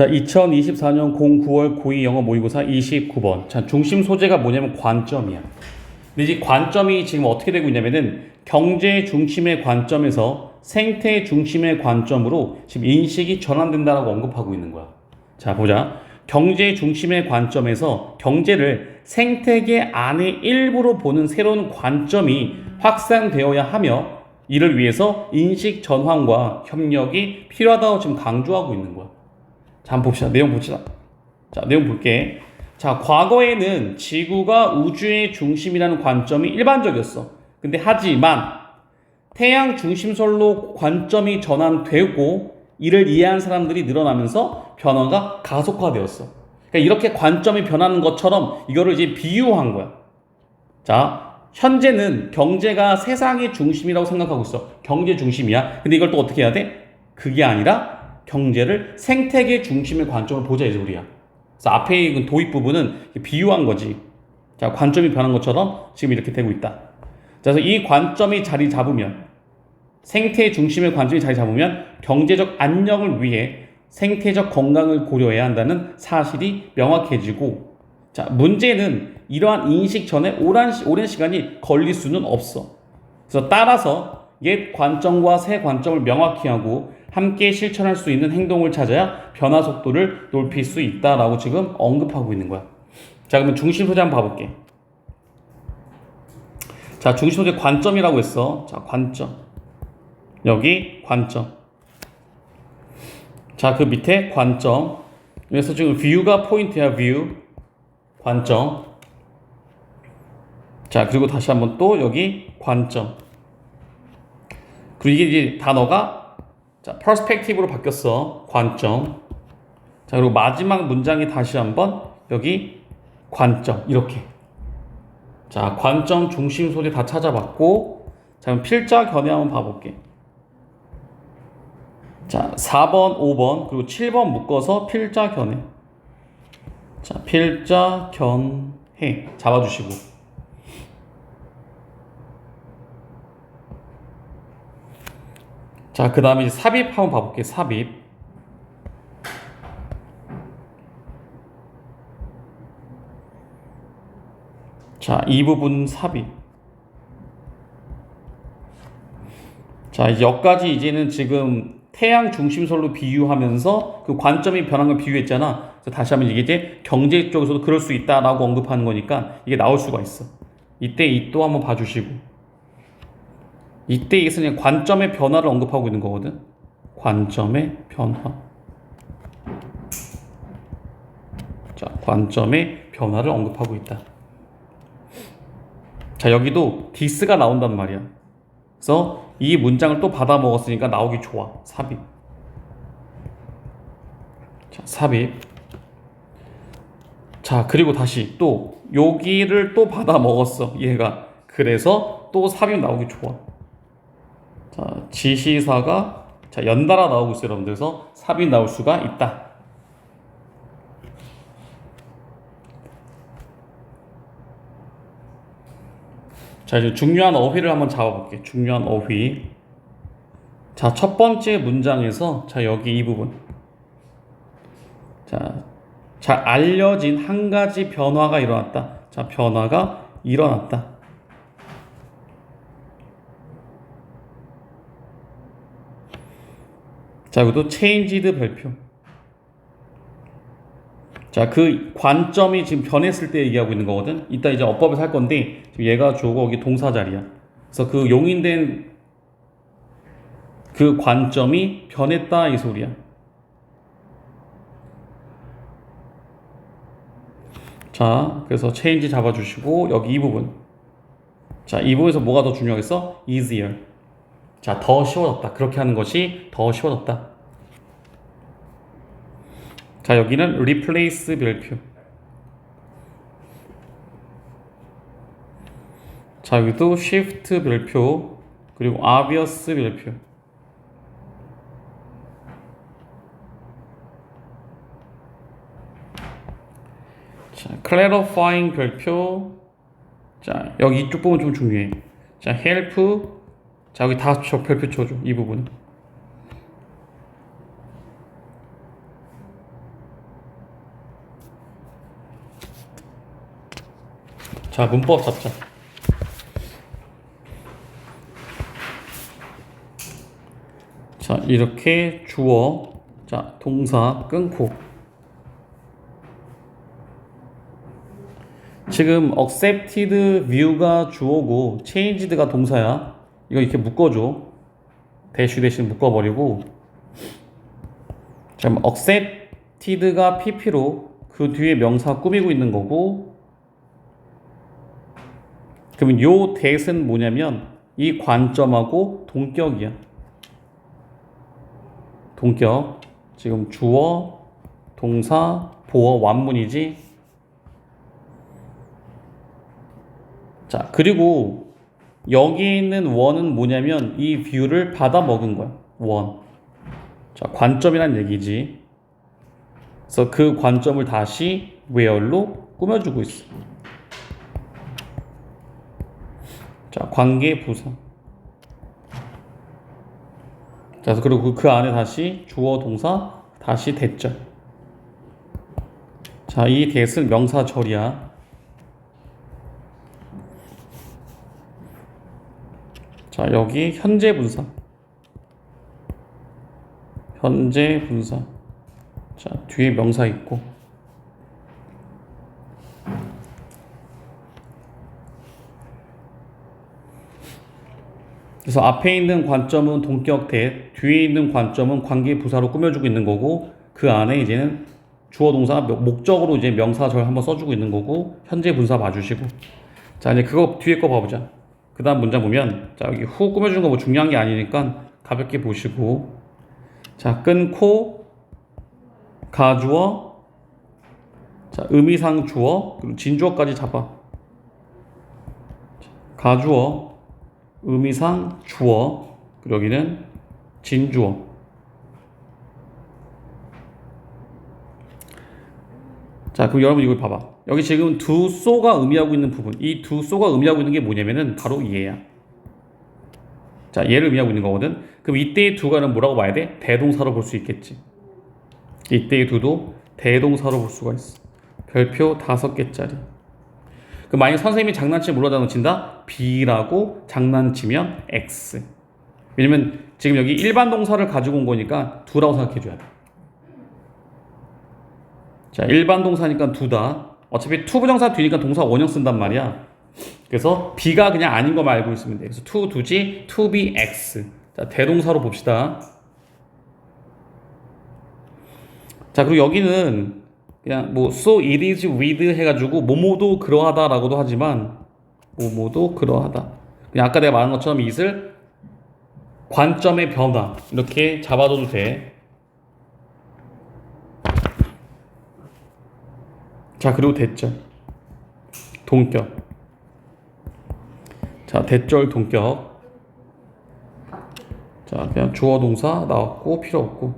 자, 2024년 09월 고2 영어 모의고사 29번. 자, 중심 소재가 뭐냐면 관점이야. 근데 이 관점이 지금 어떻게 되고 있냐면은 경제 중심의 관점에서 생태 중심의 관점으로 지금 인식이 전환된다라고 언급하고 있는 거야. 자, 보자. 경제 중심의 관점에서 경제를 생태계 안의 일부로 보는 새로운 관점이 확산되어야 하며 이를 위해서 인식 전환과 협력이 필요하다고 지금 강조하고 있는 거야. 자, 한번 봅시다. 내용 봅시다. 자, 내용 볼게. 자, 과거에는 지구가 우주의 중심이라는 관점이 일반적이었어. 근데 하지만 태양 중심설로 관점이 전환되고 이를 이해한 사람들이 늘어나면서 변화가 가속화되었어. 그러니까 이렇게 관점이 변하는 것처럼 이거를 이제 비유한 거야. 자, 현재는 경제가 세상의 중심이라고 생각하고 있어. 경제 중심이야. 근데 이걸 또 어떻게 해야 돼? 그게 아니라 경제를 생태계 중심의 관점을 보자 이 소리야. 그래서 앞에 도입 부분은 비유한 거지. 자, 관점이 변한 것처럼 지금 이렇게 되고 있다. 자, 그래서 이 관점이 자리 잡으면 생태 중심의 관점이 자리 잡으면 경제적 안녕을 위해 생태적 건강을 고려해야 한다는 사실이 명확해지고 자, 문제는 이러한 인식 전에 오랜, 시- 오랜 시간이 걸릴 수는 없어. 그래서 따라서 옛 관점과 새 관점을 명확히 하고 함께 실천할 수 있는 행동을 찾아야 변화 속도를 높일 수 있다라고 지금 언급하고 있는 거야. 자, 그러면 중심 소재 한번 봐볼게. 자, 중심 소재 관점이라고 했어. 자, 관점. 여기 관점. 자, 그 밑에 관점. 그래서 지금 view가 포인트야, view. 관점. 자, 그리고 다시 한번 또 여기 관점. 그리고 이게 이제 단어가 자, perspective로 바뀌었어. 관점. 자, 그리고 마지막 문장에 다시 한번 여기 관점. 이렇게. 자, 관점 중심 소재 다 찾아봤고, 자, 그럼 필자 견해 한번 봐 볼게. 자, 4번, 5번, 그리고 7번 묶어서 필자 견해. 자, 필자 견해. 잡아 주시고. 자, 그 다음에 이제 삽입 한번 봐볼게요. 삽입. 자, 이 부분 삽입. 자, 이제 여기까지 이제는 지금 태양 중심설로 비유하면서 그 관점이 변한 걸 비유했잖아. 그래서 다시 한번 이게 이제 경제 쪽에서도 그럴 수 있다라고 언급하는 거니까 이게 나올 수가 있어. 이때 이 또 한번 봐주시고. 이때 이것은 관점의 변화를 언급하고 있는 거거든. 관점의 변화. 자, 관점의 변화를 언급하고 있다. 자, 여기도 디스가 나온단 말이야. 그래서 이 문장을 또 받아 먹었으니까 나오기 좋아. 삽입. 자, 삽입. 자, 그리고 다시 또 여기를 또 받아 먹었어. 얘가. 그래서 또 삽입 나오기 좋아. 자, 지시사가 자, 연달아 나오고 있어요, 여러분들. 그래서 삽입 나올 수가 있다. 자, 이제 중요한 어휘를 한번 잡아볼게요. 중요한 어휘. 자, 첫 번째 문장에서 자, 여기 이 부분. 자, 자, 알려진 한 가지 변화가 일어났다. 자, 변화가 일어났다. 자, 그리고 또 changed 별표. 자, 그 관점이 지금 변했을 때 얘기하고 있는 거거든. 이따 이제 어법에서 할 건데, 지금 얘가 주어가 여기 동사 자리야. 그래서 그 용인된 그 관점이 변했다 이 소리야. 자, 그래서 change 잡아주시고 여기 이 부분. 자, 이 부분에서 뭐가 더 중요하겠어? easier. 자, 더 쉬워졌다. 그렇게 하는 것이 더 쉬워졌다. 자, 여기는 replace 별표. 자, 여기도 shift 별표. 그리고 obvious 별표. 자, clarifying 별표. 자, 여기 이쪽 부분 좀 중요해. 자, help. 자 여기 다 적별표 쳐줘 이 부분. 자 문법 잡자. 자 이렇게 주어 자 동사 끊고. 지금 accepted view가 주어고 changed가 동사야. 이거 이렇게 묶어줘. 대쉬 대신 묶어버리고. 지금 accepted가 pp로 그 뒤에 명사 꾸미고 있는 거고. 그러면 요 대은 뭐냐면 이 관점하고 동격이야. 동격. 지금 주어, 동사, 보어, 완문이지. 자, 그리고 여기 있는 원은 뭐냐면 이 뷰를 받아 먹은 거야. 원. 자, 관점이란 얘기지. 그래서 그 관점을 다시 where로 꾸며주고 있어. 자, 관계 부사. 자, 그리고 그 안에 다시 주어 동사, 다시 대절. 자, 이 대은 명사 절이야. 자, 여기 현재 분사. 현재 분사. 자, 뒤에 명사 있고. 그래서 앞에 있는 관점은 동격 대, 뒤에 있는 관점은 관계 부사로 꾸며주고 있는 거고, 그 안에 이제는 주어 동사 목적으로 이제 명사절 한번 써주고 있는 거고, 현재 분사 봐주시고. 자, 이제 그거 뒤에 거 봐보자. 그 다음 문장 보면, 자, 여기 후 꾸며준 거 뭐 중요한 게 아니니까 가볍게 보시고, 자, 끊고, 가주어, 자, 의미상 주어, 그리고 진주어까지 잡아. 자, 가주어, 의미상 주어, 그리고 여기는 진주어. 자, 그럼 여러분 이걸 봐봐. 여기 지금 두 쏘가 의미하고 있는 부분, 이두 쏘가 의미하고 있는 게 뭐냐면은 바로 얘야. 자, 얘를 의미하고 있는 거거든. 그럼 이때의 두가는 뭐라고 봐야 돼? 대동사로 볼 수 있겠지. 이때의 두도 대동사로 볼 수가 있어. 별표 다섯 개짜리. 그 만약 선생님이 장난치면 뭘로 장난친다? B라고 장난치면 X. 왜냐면 지금 여기 일반 동사를 가지고 온 거니까 두라고 생각해 줘야 돼. 자, 일반 동사니까 두다. 어차피 투 부정사 뒤니까 동사 원형 쓴단 말이야. 그래서 B가 그냥 아닌 거만 알고 있으면 돼. 그래서 to 두지, to be X. 자, 대동사로 봅시다. 자, 그리고 여기는 그냥 뭐 so it is with 해가지고 뭐뭐도 그러하다라고도 하지만 뭐뭐도 그러하다. 그냥 아까 내가 말한 것처럼 it을 관점의 변화 이렇게 잡아줘도 돼. 자 그리고 대절. 동격. 자 대절 동격. 자 그냥 주어 동사 나왔고 필요 없고.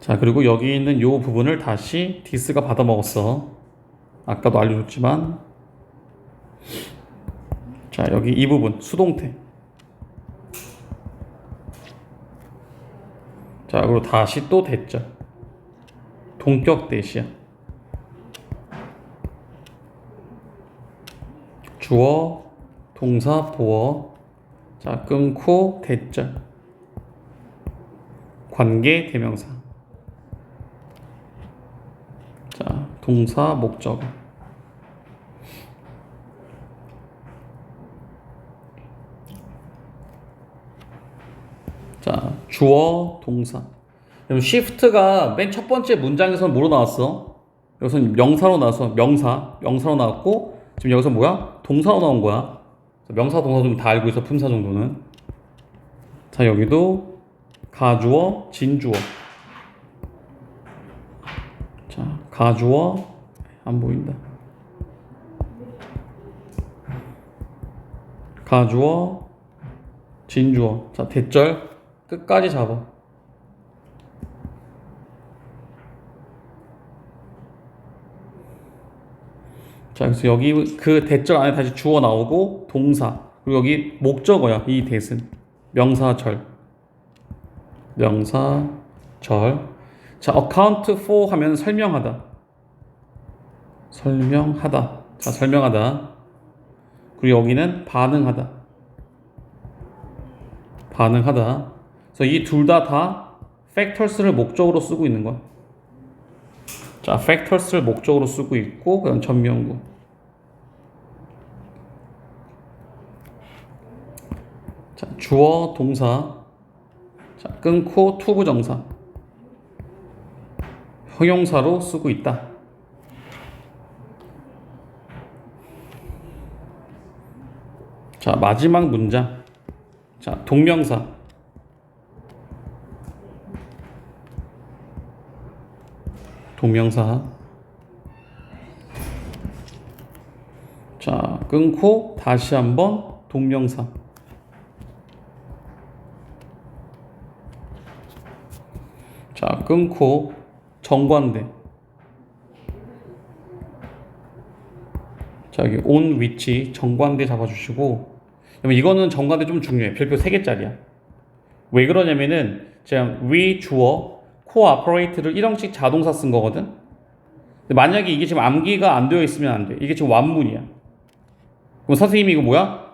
자 그리고 여기 있는 요 부분을 다시 디스가 받아 먹었어. 아까도 알려줬지만. 자 여기 이 부분 수동태 자 그리고 다시 또 대절 동격 대시야. 주어 동사 보어. 자 끊고 대절 관계 대명사. 자, 동사 목적. 자, 주어 동사. 그럼 shift가 맨 첫 번째 문장에서는 뭐로 나왔어? 여기서는 명사로 나와서 명사, 명사로 나왔고 지금 여기서 뭐야? 동사로 나온 거야. 명사, 동사 좀 다 알고 있어 품사 정도는. 자, 여기도 가주어, 진주어. 자, 가주어 안 보인다. 가주어, 진주어. 자, 대절 끝까지 잡아. 자, 그래서 여기 그 대절 안에 다시 주어 나오고 동사 그리고 여기 목적어야 이 대은 명사절 명사절 자, account for 하면 설명하다. 설명하다. 자, 설명하다. 그리고 여기는 반응하다. 반응하다. 그래서 이둘다다 factors를 목적으로 쓰고 있는 거야. 자, factors를 목적으로 쓰고 있고 그다음 전명구. 자, 주어 동사. 자, 끊고 투부 정사. 형용사로 쓰고 있다. 자, 마지막 문장. 자, 동명사. 동명사. 자, 끊고 다시 한번 동명사. 자, 끊고 정관대. 자, 여기 온 위치 정관대 잡아주시고. 이거는 정관대 좀 중요해. 별표 3개짜리야. 왜 그러냐면은 제가 위 주어 코 아퍼레이트를 1형식 자동사 쓴 거거든. 만약에 이게 지금 암기가 안 되어 있으면 안 돼. 이게 지금 완문이야. 그럼 선생님이 이거 뭐야?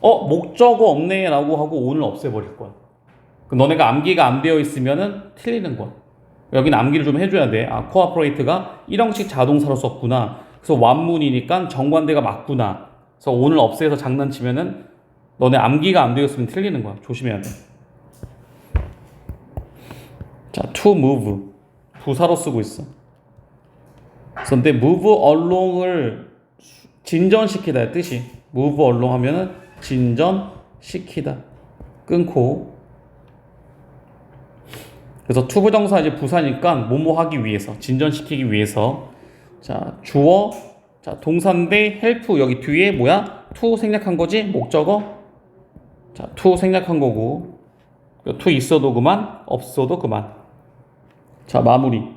어 목적어 없네 라고 하고 오늘 없애버릴 거야. 그럼 너네가 암기가 안 되어 있으면은 틀리는 거야. 여기는 암기를 좀 해줘야 돼. 아 코아퍼레이트가 1형식 자동사로 썼구나. 그래서 완문이니까 정관대가 맞구나. 그래서 오늘 없애서 장난치면은 너네 암기가 안 되어 있으면 틀리는 거야. 조심해야 돼. 자, to move. 부사로 쓰고 있어. 근데 move along을 진전시키다의 뜻이. move along 하면은 진전시키다. 끊고. 그래서 to 부정사 이제 부사니까 뭐뭐 하기 위해서 진전시키기 위해서. 자 주어. 자 동사인데 help 여기 뒤에 뭐야? to 생략한 거지? 목적어? 자 to 생략한 거고 to 있어도 그만 없어도 그만 자 마무리